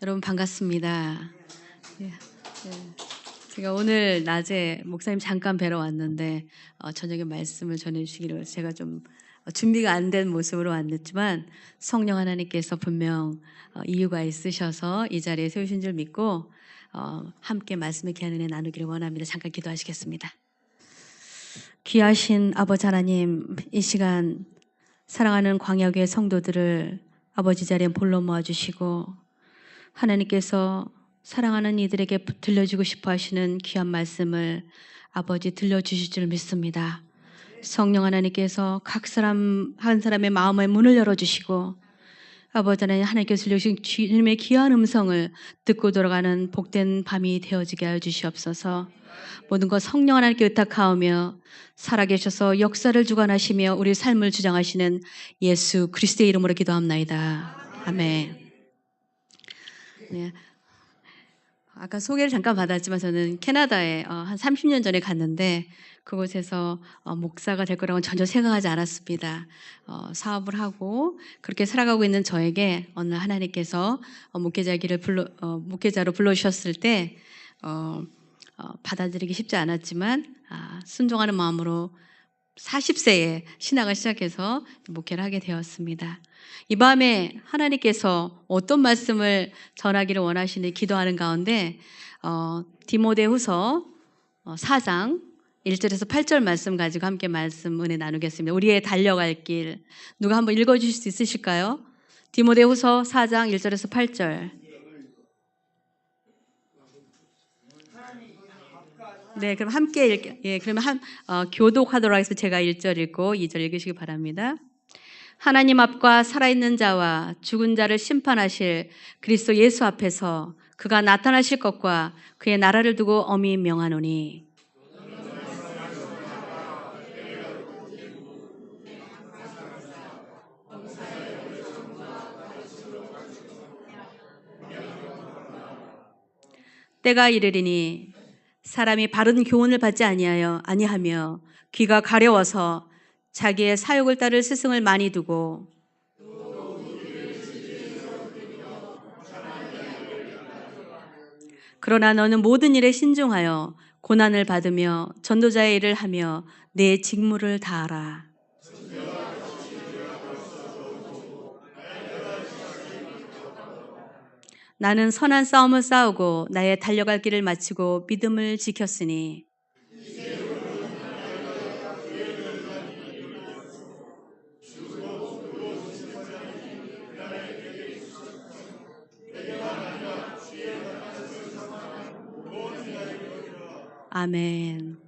여러분 반갑습니다. 예, 예. 제가 오늘 낮에 목사님 잠깐 뵈러 왔는데 어, 저녁에 말씀을 전해주시기로 제가 좀 어, 준비가 안 된 모습으로 왔지만 성령 하나님께서 분명 어, 이유가 있으셔서 이 자리에 세우신 줄 믿고 어, 함께 귀한 은혜 나누기를 원합니다. 잠깐 기도하시겠습니다. 귀하신 아버지 하나님 이 시간 사랑하는 광야교회 성도들을 아버지 자리에 볼로 모아주시고 하나님께서 사랑하는 이들에게 들려주고 싶어 하시는 귀한 말씀을 아버지 들려주실 줄 믿습니다. 성령 하나님께서 각 사람 한 사람의 마음의 문을 열어주시고 아버지 하나님 하나님께서 들려주신 주님의 귀한 음성을 듣고 돌아가는 복된 밤이 되어지게 하여 주시옵소서 모든 것 성령 하나님께 의탁하오며 살아계셔서 역사를 주관하시며 우리 삶을 주장하시는 예수 그리스도의 이름으로 기도합나이다. 아멘. 네. 아까 소개를 잠깐 받았지만 저는 캐나다에 어, 한 30년 전에 갔는데 그곳에서 어, 목사가 될 거라고는 전혀 생각하지 않았습니다. 어, 사업을 하고 그렇게 살아가고 있는 저에게 어느 날 하나님께서 어, 목회자기를 불러 어, 목회자로 불러주셨을 때 받아들이기 쉽지 않았지만 아, 순종하는 마음으로 40세에 신학을 시작해서 목회를 하게 되었습니다. 이 밤에 하나님께서 어떤 말씀을 전하기를 원하시는지 기도하는 가운데 어, 디모데후서 어, 4장 1절에서 8절 말씀 가지고 함께 말씀 은혜 나누겠습니다. 우리의 달려갈 길 누가 한번 읽어 주실 수 있으실까요? 디모데후서 4장 1절에서 8절. 네, 그럼 함께 읽, 예, 그러면 한 어, 교독하도록 하겠습니다. 제가 1절 읽고 2절 읽으시기 바랍니다. 하나님 앞과 살아있는 자와 죽은 자를 심판하실 그리스도 예수 앞에서 그가 나타나실 것과 그의 나라를 두고 엄히 명하노니. 때가 이르리니 사람이 바른 교훈을 받지 아니하여 아니하며 귀가 가려워서 자기의 사욕을 따를 스승을 많이 두고 그러나 너는 모든 일에 신중하여 고난을 받으며 전도자의 일을 하며 내 직무를 다하라. 나는 선한 싸움을 싸우고 나의 달려갈 길을 마치고 믿음을 지켰으니 아멘.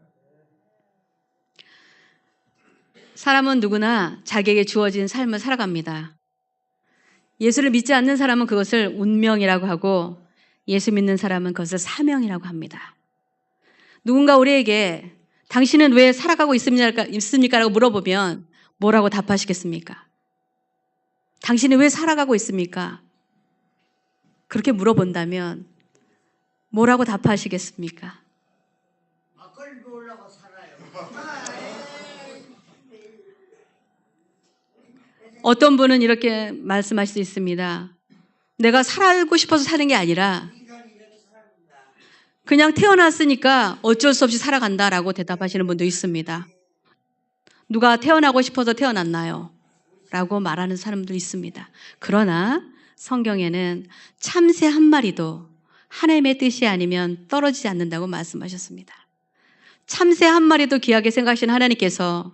사람은 누구나 자기에게 주어진 삶을 살아갑니다. 예수를 믿지 않는 사람은 그것을 운명이라고 하고 예수 믿는 사람은 그것을 사명이라고 합니다. 누군가 우리에게 당신은 왜 살아가고 있습니까? 라고 물어보면 뭐라고 답하시겠습니까? 당신이 왜 살아가고 있습니까? 그렇게 물어본다면 뭐라고 답하시겠습니까? 막걸리 먹으려고 살아요. 어떤 분은 이렇게 말씀하실 수 있습니다. 내가 살고 싶어서 사는 게 아니라. 그냥 태어났으니까 어쩔 수 없이 살아간다라고 대답하시는 분도 있습니다. 누가 태어나고 싶어서 태어났나요? 라고 말하는 사람도 있습니다. 그러나 성경에는 참새 한 마리도 하나님의 뜻이 아니면 떨어지지 않는다고 말씀하셨습니다. 참새 한 마리도 귀하게 생각하시는 하나님께서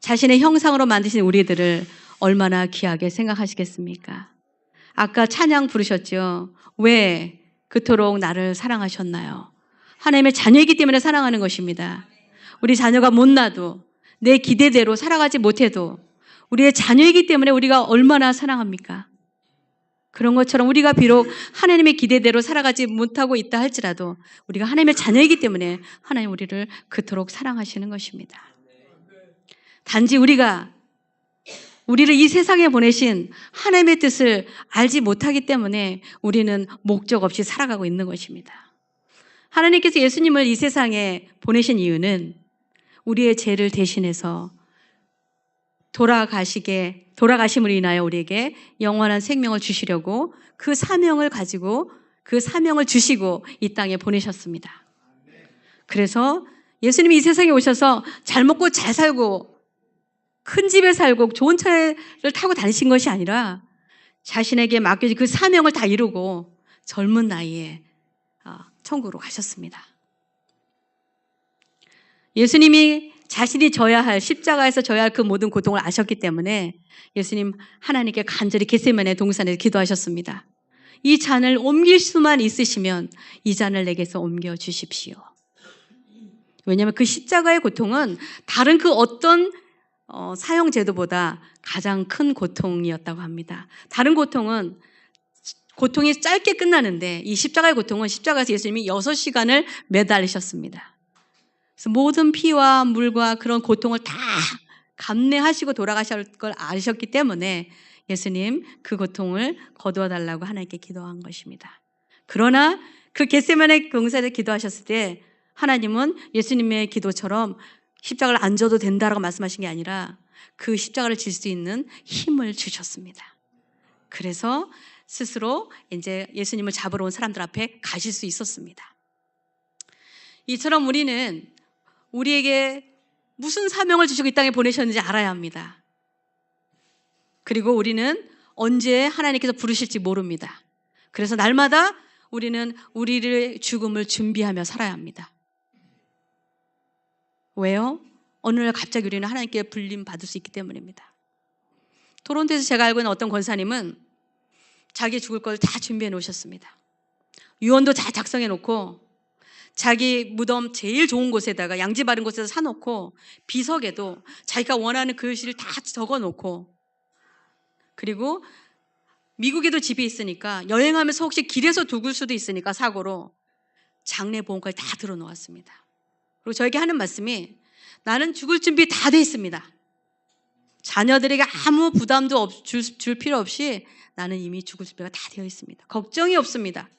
자신의 형상으로 만드신 우리들을 얼마나 귀하게 생각하시겠습니까? 아까 찬양 부르셨죠? 왜 그토록 나를 사랑하셨나요? 하나님의 자녀이기 때문에 사랑하는 것입니다. 우리 자녀가 못나도 내 기대대로 살아가지 못해도 우리의 자녀이기 때문에 우리가 얼마나 사랑합니까? 그런 것처럼 우리가 비록 하나님의 기대대로 살아가지 못하고 있다 할지라도 우리가 하나님의 자녀이기 때문에 하나님 우리를 그토록 사랑하시는 것입니다. 단지 우리가 우리를 이 세상에 보내신 하나님의 뜻을 알지 못하기 때문에 우리는 목적 없이 살아가고 있는 것입니다. 하나님께서 예수님을 이 세상에 보내신 이유는 우리의 죄를 대신해서 돌아가시게 돌아가심으로 인하여 우리에게 영원한 생명을 주시려고 그 사명을 가지고 그 사명을 주시고 이 땅에 보내셨습니다. 그래서 예수님이 이 세상에 오셔서 잘 먹고 잘 살고 큰 집에 살고 좋은 차를 타고 다니신 것이 아니라 자신에게 맡겨진 그 사명을 다 이루고 젊은 나이에 아, 천국으로 가셨습니다. 예수님이 자신이 져야 할 십자가에서 져야 할 그 모든 고통을 아셨기 때문에 예수님 하나님께 간절히 겟세만의 동산에서 기도하셨습니다. 이 잔을 옮길 수만 있으시면 이 잔을 내게서 옮겨 주십시오. 왜냐하면 그 십자가의 고통은 다른 그 어떤 어, 사형 제도보다 가장 큰 고통이었다고 합니다. 다른 고통은 고통이 짧게 끝나는데 이 십자가의 고통은 십자가에서 예수님이 6시간을 매달리셨습니다. 그래서 모든 피와 물과 그런 고통을 다 감내하시고 돌아가실 걸 아셨기 때문에 예수님 그 고통을 거두어 달라고 하나님께 기도한 것입니다. 그러나 그 겟세만의 공사를 기도하셨을 때 하나님은 예수님의 기도처럼 십자가를 안 져도 된다라고 말씀하신 게 아니라 그 십자가를 질 수 있는 힘을 주셨습니다. 그래서 스스로 이제 예수님을 잡으러 온 사람들 앞에 가실 수 있었습니다. 이처럼 우리는 우리에게 무슨 사명을 주시고 이 땅에 보내셨는지 알아야 합니다. 그리고 우리는 언제 하나님께서 부르실지 모릅니다. 그래서 날마다 우리는 우리를 죽음을 준비하며 살아야 합니다. 왜요? 어느 날 갑자기 우리는 하나님께 불림 받을 수 있기 때문입니다. 토론토에서 제가 알고 있는 어떤 권사님은 자기 죽을 걸 다 준비해 놓으셨습니다. 유언도 다 작성해 놓고 자기 무덤 제일 좋은 곳에다가 양지 바른 곳에서 사놓고 비석에도 자기가 원하는 글씨를 다 적어 놓고 그리고 미국에도 집이 있으니까 여행하면서 혹시 길에서 죽을 수도 있으니까 사고로 장례 보험까지 다 들어 놓았습니다. 그리고 저에게 하는 말씀이 나는 죽을 준비 다 돼 있습니다. 자녀들에게 아무 부담도 없, 줄, 줄 필요 없이 나는 이미 죽을 준비가 다 되어 있습니다. 걱정이 없습니다.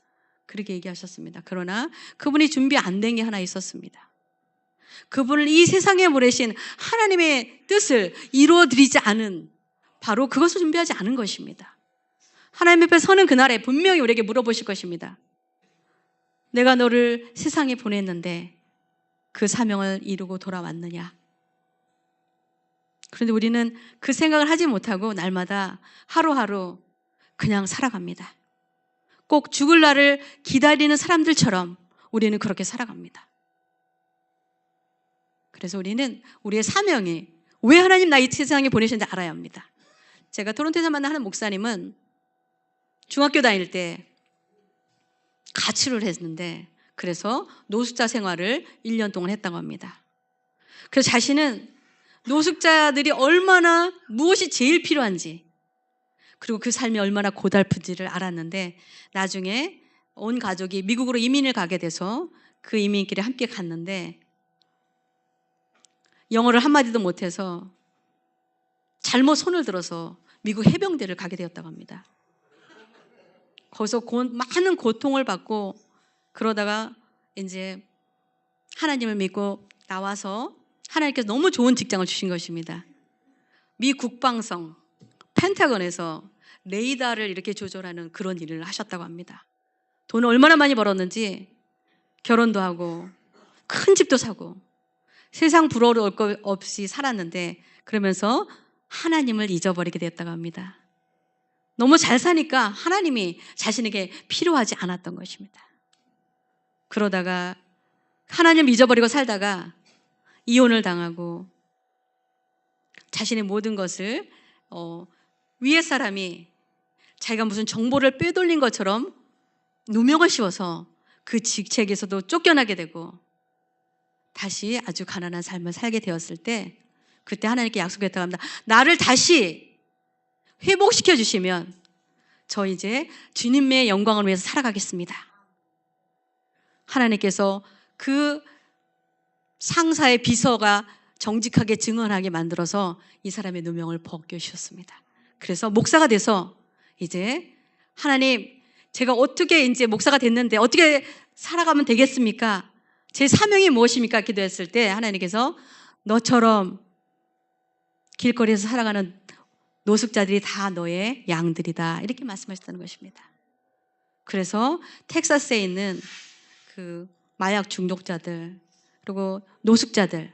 그렇게 얘기하셨습니다. 그러나 그분이 준비 안 된 게 하나 있었습니다. 그분을 이 세상에 보내신 하나님의 뜻을 이루어 드리지 않은 바로 그것을 준비하지 않은 것입니다. 하나님 앞에 서는 그날에 분명히 우리에게 물어보실 것입니다. 내가 너를 세상에 보냈는데 그 사명을 이루고 돌아왔느냐? 그런데 우리는 그 생각을 하지 못하고 날마다 하루하루 그냥 살아갑니다. 꼭 죽을 날을 기다리는 사람들처럼 우리는 그렇게 살아갑니다. 그래서 우리는 우리의 사명이 왜 하나님 나 이 세상에 보내셨는지 알아야 합니다. 제가 토론토에서 만난 한 목사님은 중학교 다닐 때 가출을 했는데 그래서 노숙자 생활을 1년 동안 했다고 합니다. 그래서 자신은 노숙자들이 얼마나 무엇이 제일 필요한지 그리고 그 삶이 얼마나 고달픈지를 알았는데 나중에 온 가족이 미국으로 이민을 가게 돼서 그 이민길에 함께 갔는데 영어를 한마디도 못해서 잘못 손을 들어서 미국 해병대를 가게 되었다고 합니다. 거기서 고, 많은 고통을 받고 그러다가 이제 하나님을 믿고 나와서 하나님께서 너무 좋은 직장을 주신 것입니다. 미 국방성 펜타곤에서 레이더를 이렇게 조절하는 그런 일을 하셨다고 합니다. 돈을 얼마나 많이 벌었는지 결혼도 하고 큰 집도 사고 세상 부러울 것 없이 살았는데 그러면서 하나님을 잊어버리게 됐다고 합니다. 너무 잘 사니까 하나님이 자신에게 필요하지 않았던 것입니다. 그러다가 하나님 잊어버리고 살다가 이혼을 당하고 자신의 모든 것을 어, 위에 사람이 자기가 무슨 정보를 빼돌린 것처럼 누명을 씌워서 그 직책에서도 쫓겨나게 되고 다시 아주 가난한 삶을 살게 되었을 때 그때 하나님께 약속했다고 합니다. 나를 다시 회복시켜 주시면 저 이제 주님의 영광을 위해서 살아가겠습니다. 하나님께서 그 상사의 비서가 정직하게 증언하게 만들어서 이 사람의 누명을 벗겨주셨습니다. 그래서 목사가 돼서 이제 하나님 제가 어떻게 이제 목사가 됐는데 어떻게 살아가면 되겠습니까? 제 사명이 무엇입니까? 기도했을 때 하나님께서 너처럼 길거리에서 살아가는 노숙자들이 다 너의 양들이다. 이렇게 말씀하셨다는 것입니다. 그래서 텍사스에 있는 그 마약 중독자들 그리고 노숙자들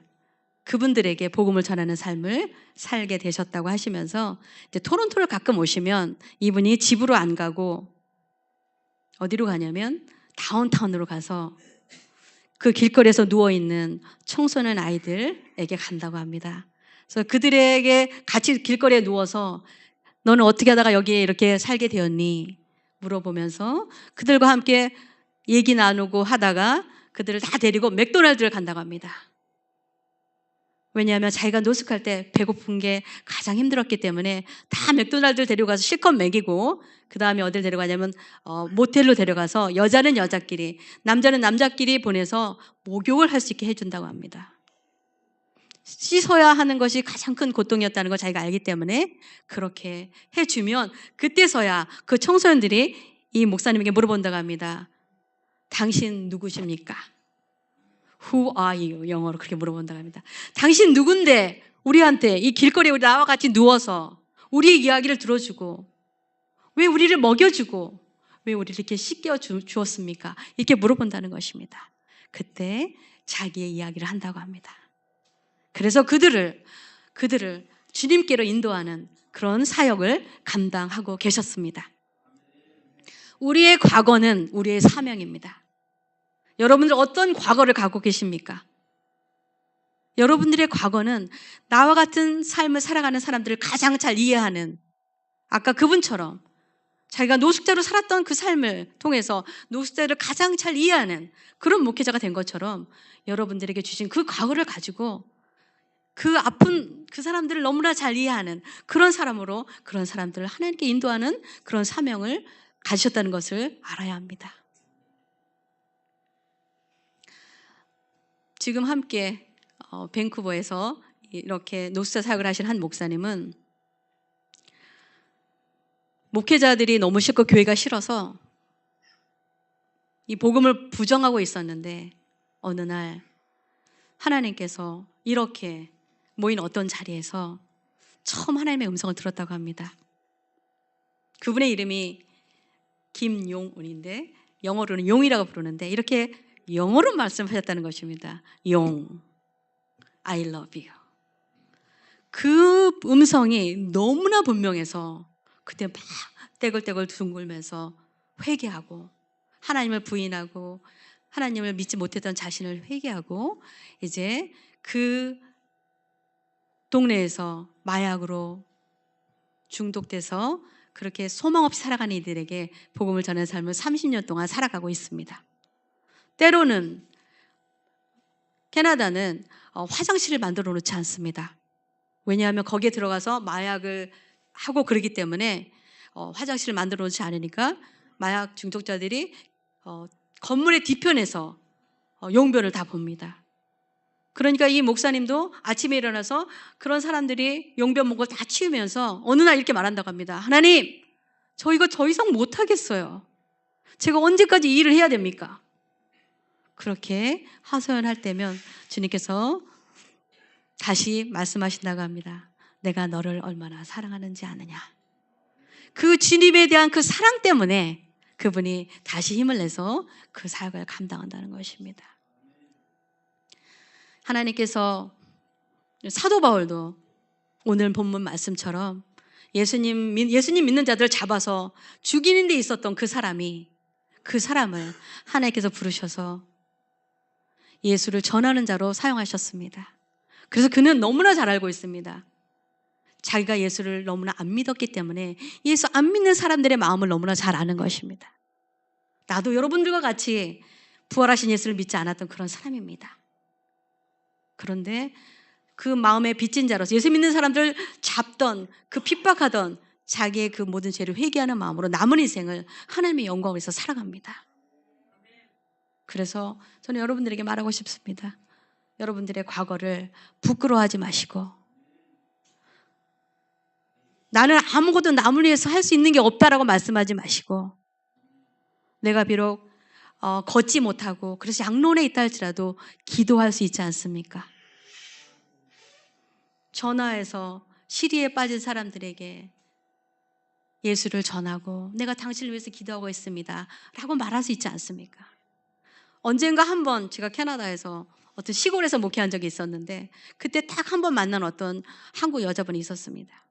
그분들에게 복음을 전하는 삶을 살게 되셨다고 하시면서 이제 토론토를 가끔 오시면 이분이 집으로 안 가고 어디로 가냐면 다운타운으로 가서 그 길거리에서 누워 있는 청소년 아이들에게 간다고 합니다. 그래서 그들에게 같이 길거리에 누워서 너는 어떻게 하다가 여기에 이렇게 살게 되었니? 물어보면서 그들과 함께 얘기 나누고 하다가 그들을 다 데리고 맥도날드를 간다고 합니다. 왜냐하면 자기가 노숙할 때 배고픈 게 가장 힘들었기 때문에 다 맥도날드를 데려가서 실컷 먹이고 그 다음에 어딜 데려가냐면 어, 모텔로 데려가서 여자는 여자끼리 남자는 남자끼리 보내서 목욕을 할 수 있게 해준다고 합니다. 씻어야 하는 것이 가장 큰 고통이었다는 걸 자기가 알기 때문에 그렇게 해주면 그때서야 그 청소년들이 이 목사님에게 물어본다고 합니다. 당신 누구십니까? Who are you? 영어로 그렇게 물어본다고 합니다. 당신 누군데 우리한테 이 길거리에 나와 같이 누워서 우리의 이야기를 들어주고 왜 우리를 먹여주고 왜 우리를 이렇게 씻겨 주, 주었습니까? 이렇게 물어본다는 것입니다. 그때 자기의 이야기를 한다고 합니다. 그래서 그들을 그들을 주님께로 인도하는 그런 사역을 감당하고 계셨습니다. 우리의 과거는 우리의 사명입니다. 여러분들 어떤 과거를 갖고 계십니까? 여러분들의 과거는 나와 같은 삶을 살아가는 사람들을 가장 잘 이해하는 아까 그분처럼 자기가 노숙자로 살았던 그 삶을 통해서 노숙자를 가장 잘 이해하는 그런 목회자가 된 것처럼 여러분들에게 주신 그 과거를 가지고 그 아픈 그 사람들을 너무나 잘 이해하는 그런 사람으로 그런 사람들을 하나님께 인도하는 그런 사명을 가지셨다는 것을 알아야 합니다. 지금 함께 어, 밴쿠버에서 이렇게 노숙자 사역을 하신 한 목사님은 목회자들이 너무 싫고 교회가 싫어서 이 복음을 부정하고 있었는데 어느 날 하나님께서 이렇게 모인 어떤 자리에서 처음 하나님의 음성을 들었다고 합니다. 그분의 이름이 김용운인데 영어로는 용이라고 부르는데 이렇게 영어로 말씀하셨다는 것입니다. 용, I love you. 그 음성이 너무나 분명해서 그때 막 떼굴떼굴 둥글면서 회개하고 하나님을 부인하고 하나님을 믿지 못했던 자신을 회개하고 이제 그 동네에서 마약으로 중독돼서 그렇게 소망 없이 살아가는 이들에게 복음을 전하는 삶을 30년 동안 살아가고 있습니다. 때로는 캐나다는 어, 화장실을 만들어 놓지 않습니다. 왜냐하면 거기에 들어가서 마약을 하고 그러기 때문에 어, 화장실을 만들어 놓지 않으니까 마약 중독자들이 어, 건물의 뒤편에서 어, 용변을 다 봅니다. 그러니까 이 목사님도 아침에 일어나서 그런 사람들이 용변 목을 다 치우면서 어느 날 이렇게 말한다고 합니다. 하나님, 저 이거 더 이상 못 하겠어요. 제가 언제까지 이 일을 해야 됩니까? 그렇게 하소연할 때면 주님께서 다시 말씀하신다고 합니다. 내가 너를 얼마나 사랑하는지 아느냐. 그 주님에 대한 그 사랑 때문에 그분이 다시 힘을 내서 그 사역을 감당한다는 것입니다. 하나님께서 사도 바울도 오늘 본문 말씀처럼 예수님, 예수님 믿는 자들을 잡아서 죽이는 데 있었던 그 사람이 그 사람을 하나님께서 부르셔서 예수를 전하는 자로 사용하셨습니다. 그래서 그는 너무나 잘 알고 있습니다. 자기가 예수를 너무나 안 믿었기 때문에 예수 안 믿는 사람들의 마음을 너무나 잘 아는 것입니다. 나도 여러분들과 같이 부활하신 예수를 믿지 않았던 그런 사람입니다. 그런데 그 마음에 빚진 자로서 예수 믿는 사람들 잡던 그 핍박하던 자기의 그 모든 죄를 회개하는 마음으로 남은 인생을 하나님의 영광을 위해서 살아갑니다. 그래서 저는 여러분들에게 말하고 싶습니다. 여러분들의 과거를 부끄러워하지 마시고 나는 아무것도 남을 위해서 할 수 있는 게 없다라고 말씀하지 마시고 내가 비록 어, 걷지 못하고 그래서 양론에 있다 할지라도 기도할 수 있지 않습니까? 전화해서 시리에 빠진 사람들에게 예수를 전하고 내가 당신을 위해서 기도하고 있습니다. 라고 말할 수 있지 않습니까? 언젠가 한 번 제가 캐나다에서 어떤 시골에서 목회한 적이 있었는데 그때 딱 한 번 만난 어떤 한국 여자분이 있었습니다.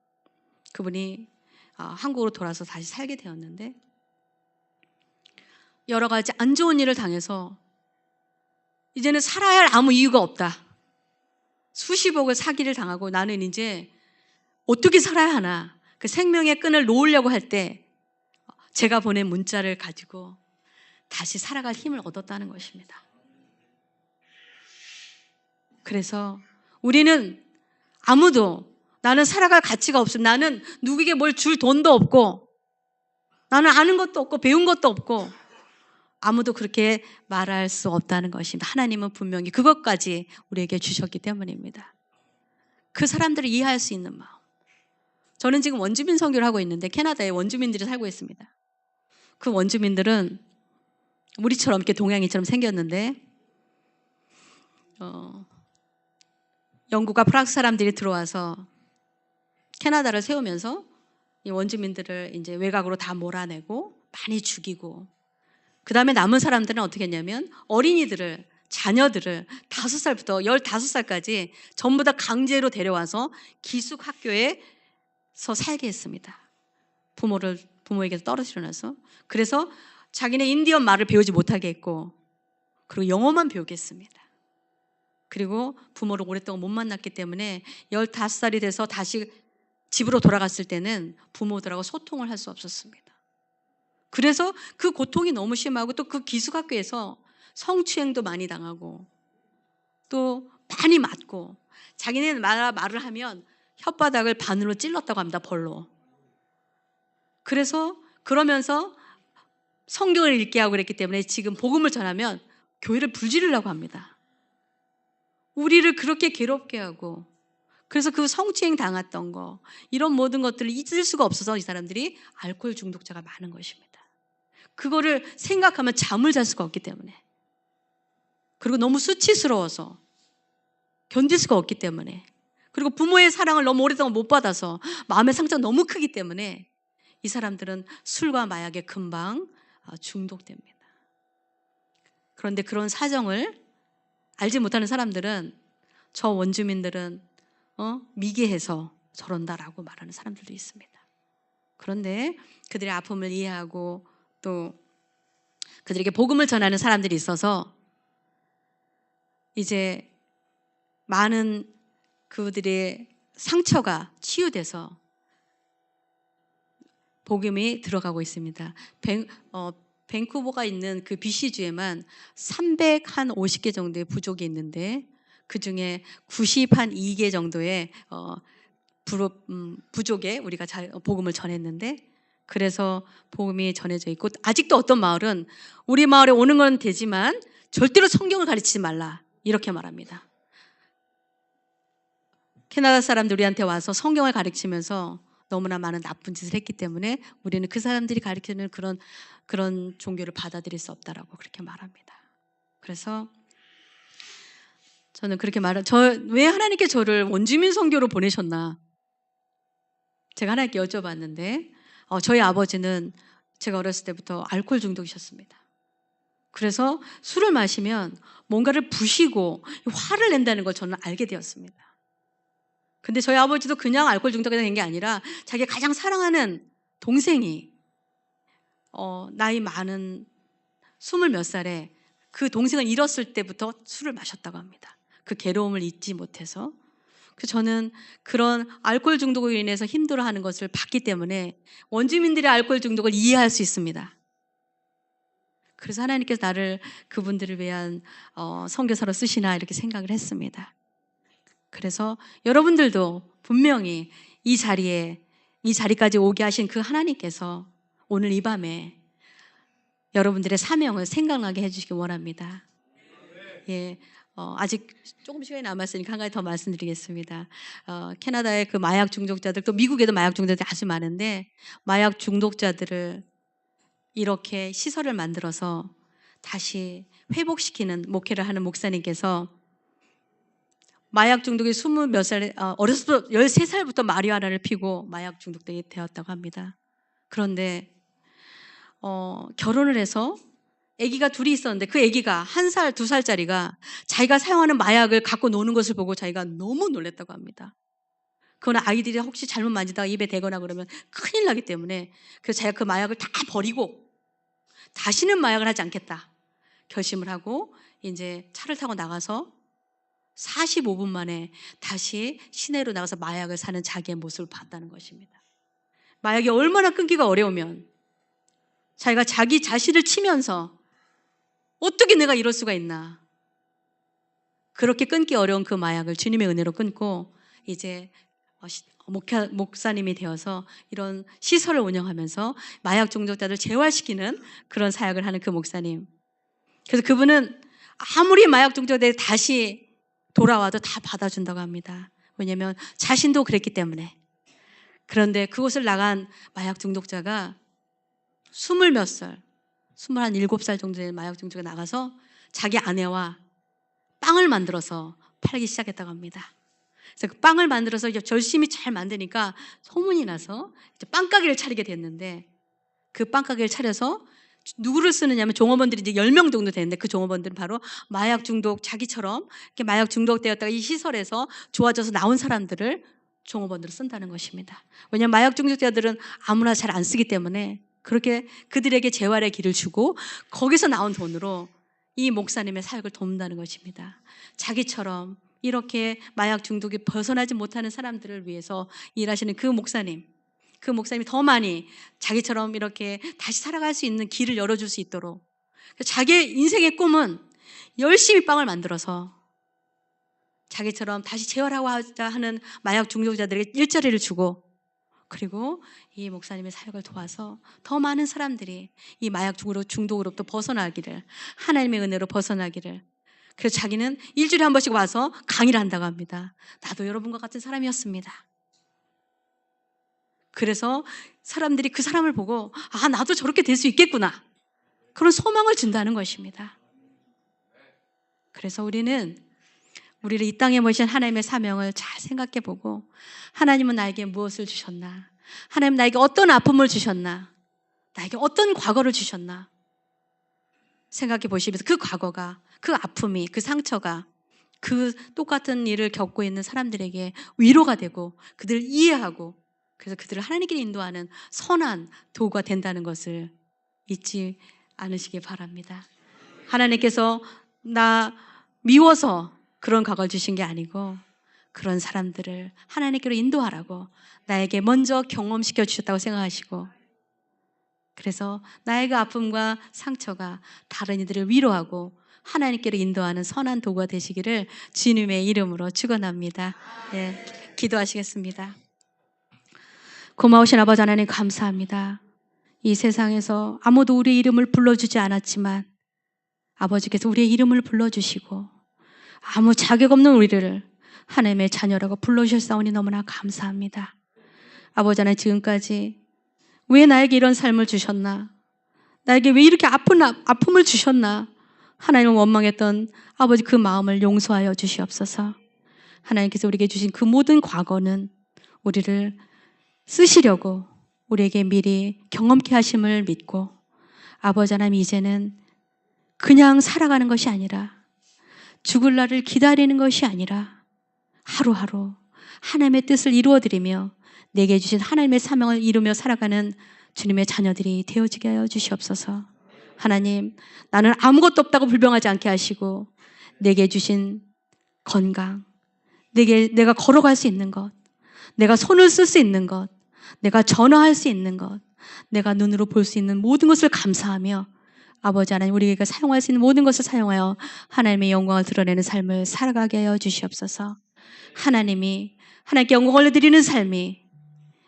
그분이 아, 한국으로 돌아서 다시 살게 되었는데 여러 가지 안 좋은 일을 당해서 이제는 살아야 할 아무 이유가 없다. 수십억을 사기를 당하고 나는 이제 어떻게 살아야 하나. 그 생명의 끈을 놓으려고 할 때 제가 보낸 문자를 가지고 다시 살아갈 힘을 얻었다는 것입니다. 그래서 우리는 아무도 나는 살아갈 가치가 없음. 나는 누구에게 뭘 줄 돈도 없고 나는 아는 것도 없고 배운 것도 없고 아무도 그렇게 말할 수 없다는 것입니다. 하나님은 분명히 그것까지 우리에게 주셨기 때문입니다. 그 사람들을 이해할 수 있는 마음. 저는 지금 원주민 선교를 하고 있는데 캐나다에 원주민들이 살고 있습니다. 그 원주민들은 우리처럼 이렇게 동양인처럼 생겼는데 어, 영국과 프랑스 사람들이 들어와서 캐나다를 세우면서 이 원주민들을 이제 외곽으로 다 몰아내고 많이 죽이고 그 다음에 남은 사람들은 어떻게 했냐면 어린이들을 자녀들을 다섯 살부터 열다섯 살까지 전부 다 강제로 데려와서 기숙 학교에서 살게 했습니다. 부모를 부모에게서 떨어뜨려 놔서 그래서 자기네 인디언 말을 배우지 못하게 했고 그리고 영어만 배우게 했습니다. 그리고 부모를 오랫동안 못 만났기 때문에 15살이 돼서 다시 집으로 돌아갔을 때는 부모들하고 소통을 할 수 없었습니다. 그래서 그 고통이 너무 심하고 또 그 기숙학교에서 성추행도 많이 당하고 또 많이 맞고 자기네는 말, 말을 하면 혓바닥을 바늘로 찔렀다고 합니다. 벌로. 그래서 그러면서 성경을 읽게 하고 그랬기 때문에 지금 복음을 전하면 교회를 불지르려고 합니다. 우리를 그렇게 괴롭게 하고 그래서 그 성추행 당했던 거 이런 모든 것들을 잊을 수가 없어서 이 사람들이 알코올 중독자가 많은 것입니다. 그거를 생각하면 잠을 잘 수가 없기 때문에 그리고 너무 수치스러워서 견딜 수가 없기 때문에 그리고 부모의 사랑을 너무 오랫동안 못 받아서 마음의 상처가 너무 크기 때문에 이 사람들은 술과 마약에 금방 아, 중독됩니다. 그런데 그런 사정을 알지 못하는 사람들은 저 원주민들은 어? 미개해서 저런다라고 말하는 사람들도 있습니다. 그런데 그들의 아픔을 이해하고 또 그들에게 복음을 전하는 사람들이 있어서 이제 많은 그들의 상처가 치유돼서 복음이 들어가고 있습니다. 뱅, 어, 밴쿠버가 있는 그 BC주에만 350개 정도의 부족이 있는데 그 중에 90한 2개 정도의 어, 부로, 음, 부족에 우리가 잘 복음을 전했는데 그래서 복음이 전해져 있고 아직도 어떤 마을은 우리 마을에 오는 건 되지만 절대로 성경을 가르치지 말라 이렇게 말합니다. 캐나다 사람들 우리한테 와서 성경을 가르치면서 너무나 많은 나쁜 짓을 했기 때문에 우리는 그 사람들이 가르치는 그런 그런 종교를 받아들일 수 없다라고 그렇게 말합니다. 그래서 저는 그렇게 말한 저왜 하나님께 저를 원주민 선교로 보내셨나? 제가 하나님께 여쭤봤는데 어, 저희 아버지는 제가 어렸을 때부터 알코올 중독이셨습니다. 그래서 술을 마시면 뭔가를 부시고 화를 낸다는 걸 저는 알게 되었습니다. 근데 저희 아버지도 그냥 알코올 중독이 된 게 아니라 자기 가장 사랑하는 동생이 어, 나이 많은 스물 몇 살에 그 동생을 잃었을 때부터 술을 마셨다고 합니다. 그 괴로움을 잊지 못해서. 그 저는 그런 알코올 중독으로 인해서 힘들어하는 것을 봤기 때문에 원주민들의 알코올 중독을 이해할 수 있습니다. 그래서 하나님께서 나를 그분들을 위한 어, 선교사로 쓰시나 이렇게 생각을 했습니다. 그래서 여러분들도 분명히 이 자리에 이 자리까지 오게 하신 그 하나님께서 오늘 이 밤에 여러분들의 사명을 생각나게 해주시기 원합니다. 예, 어, 아직 조금 시간이 남았으니까 한 가지 더 말씀드리겠습니다. 어, 캐나다의 그 마약 중독자들, 또 미국에도 마약 중독자들이 아주 많은데 마약 중독자들을 이렇게 시설을 만들어서 다시 회복시키는 목회를 하는 목사님께서 마약 중독이 스무 몇 살에 어, 어렸을 때 13살부터 마리화나를 피고 마약 중독되게 되었다고 합니다. 그런데 어, 결혼을 해서 아기가 둘이 있었는데 그 아기가 한 살, 두 살짜리가 자기가 사용하는 마약을 갖고 노는 것을 보고 자기가 너무 놀랐다고 합니다. 그거는 아이들이 혹시 잘못 만지다가 입에 대거나 그러면 큰일 나기 때문에 그래서 자기가 그 마약을 다 버리고 다시는 마약을 하지 않겠다 결심을 하고 이제 차를 타고 나가서 45분 만에 다시 시내로 나가서 마약을 사는 자기의 모습을 봤다는 것입니다. 마약이 얼마나 끊기가 어려우면 자기가 자기 자신을 치면서 어떻게 내가 이럴 수가 있나. 그렇게 끊기 어려운 그 마약을 주님의 은혜로 끊고 이제 어, 시- 목사, 목사님이 되어서 이런 시설을 운영하면서 마약 중독자들 재활시키는 그런 사역을 하는 그 목사님. 그래서 그분은 아무리 마약 중독자들이 다시 돌아와도 다 받아준다고 합니다. 왜냐하면 자신도 그랬기 때문에. 그런데 그곳을 나간 마약 중독자가 스물 몇 살, 스물 한 일곱 살 정도 된 마약 중독자가 나가서 자기 아내와 빵을 만들어서 팔기 시작했다고 합니다. 그래서 그 빵을 만들어서 이제 열심히 잘 만드니까 소문이 나서 이제 빵가게를 차리게 됐는데 그 빵 가게를 차려서 누구를 쓰느냐면 종업원들이 이제 10명 정도 되는데 그 종업원들은 바로 마약 중독 자기처럼 이렇게 마약 중독되었다가 이 시설에서 좋아져서 나온 사람들을 종업원으로 쓴다는 것입니다. 왜냐하면 마약 중독자들은 아무나 잘 안 쓰기 때문에 그렇게 그들에게 재활의 길을 주고 거기서 나온 돈으로 이 목사님의 사역을 돕는다는 것입니다. 자기처럼 이렇게 마약 중독에 벗어나지 못하는 사람들을 위해서 일하시는 그 목사님, 그 목사님이 더 많이 자기처럼 이렇게 다시 살아갈 수 있는 길을 열어줄 수 있도록 자기의 인생의 꿈은 열심히 빵을 만들어서 자기처럼 다시 재활하고 하자 하는 마약 중독자들에게 일자리를 주고 그리고 이 목사님의 사역을 도와서 더 많은 사람들이 이 마약 중독으로 중독으로부터 벗어나기를 하나님의 은혜로 벗어나기를 그래서 자기는 일주일에 한 번씩 와서 강의를 한다고 합니다. 나도 여러분과 같은 사람이었습니다. 그래서 사람들이 그 사람을 보고 아 나도 저렇게 될 수 있겠구나 그런 소망을 준다는 것입니다. 그래서 우리는 우리를 이 땅에 모신 하나님의 사명을 잘 생각해 보고 하나님은 나에게 무엇을 주셨나? 하나님 나에게 어떤 아픔을 주셨나? 나에게 어떤 과거를 주셨나? 생각해 보시면서 그 과거가, 그 아픔이, 그 상처가 그 똑같은 일을 겪고 있는 사람들에게 위로가 되고 그들을 이해하고 그래서 그들을 하나님께 인도하는 선한 도구가 된다는 것을 잊지 않으시길 바랍니다. 하나님께서 나 미워서 그런 과거를 주신 게 아니고 그런 사람들을 하나님께로 인도하라고 나에게 먼저 경험시켜 주셨다고 생각하시고 그래서 나의 그 아픔과 상처가 다른 이들을 위로하고 하나님께로 인도하는 선한 도구가 되시기를 주님의 이름으로 축원합니다. 예, 기도하시겠습니다. 고마우신 아버지 하나님 감사합니다. 이 세상에서 아무도 우리의 이름을 불러주지 않았지만 아버지께서 우리의 이름을 불러주시고 아무 자격 없는 우리를 하나님의 자녀라고 불러주셨사오니 너무나 감사합니다. 아버지 하나님 지금까지 왜 나에게 이런 삶을 주셨나? 나에게 왜 이렇게 아픈 아- 아픔을 주셨나? 하나님을 원망했던 아버지 그 마음을 용서하여 주시옵소서. 하나님께서 우리에게 주신 그 모든 과거는 우리를 쓰시려고 우리에게 미리 경험케 하심을 믿고 아버지 하나님 이제는 그냥 살아가는 것이 아니라 죽을 날을 기다리는 것이 아니라 하루하루 하나님의 뜻을 이루어드리며 내게 주신 하나님의 사명을 이루며 살아가는 주님의 자녀들이 되어지게 하여 주시옵소서. 하나님, 나는 아무것도 없다고 불평하지 않게 하시고 내게 주신 건강, 내게 내가 걸어갈 수 있는 것, 내가 손을 쓸 수 있는 것, 내가 전화할 수 있는 것, 내가 눈으로 볼 수 있는 모든 것을 감사하며 아버지 하나님 우리가 사용할 수 있는 모든 것을 사용하여 하나님의 영광을 드러내는 삶을 살아가게 하여 주시옵소서. 하나님이 하나님께 영광을 드리는 삶이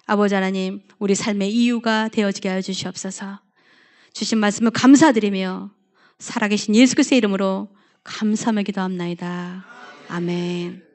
아버지 하나님 우리 삶의 이유가 되어지게 하여 주시옵소서. 주신 말씀을 감사드리며 살아계신 예수 그리스도의 이름으로 감사하며 기도합나이다. 아멘.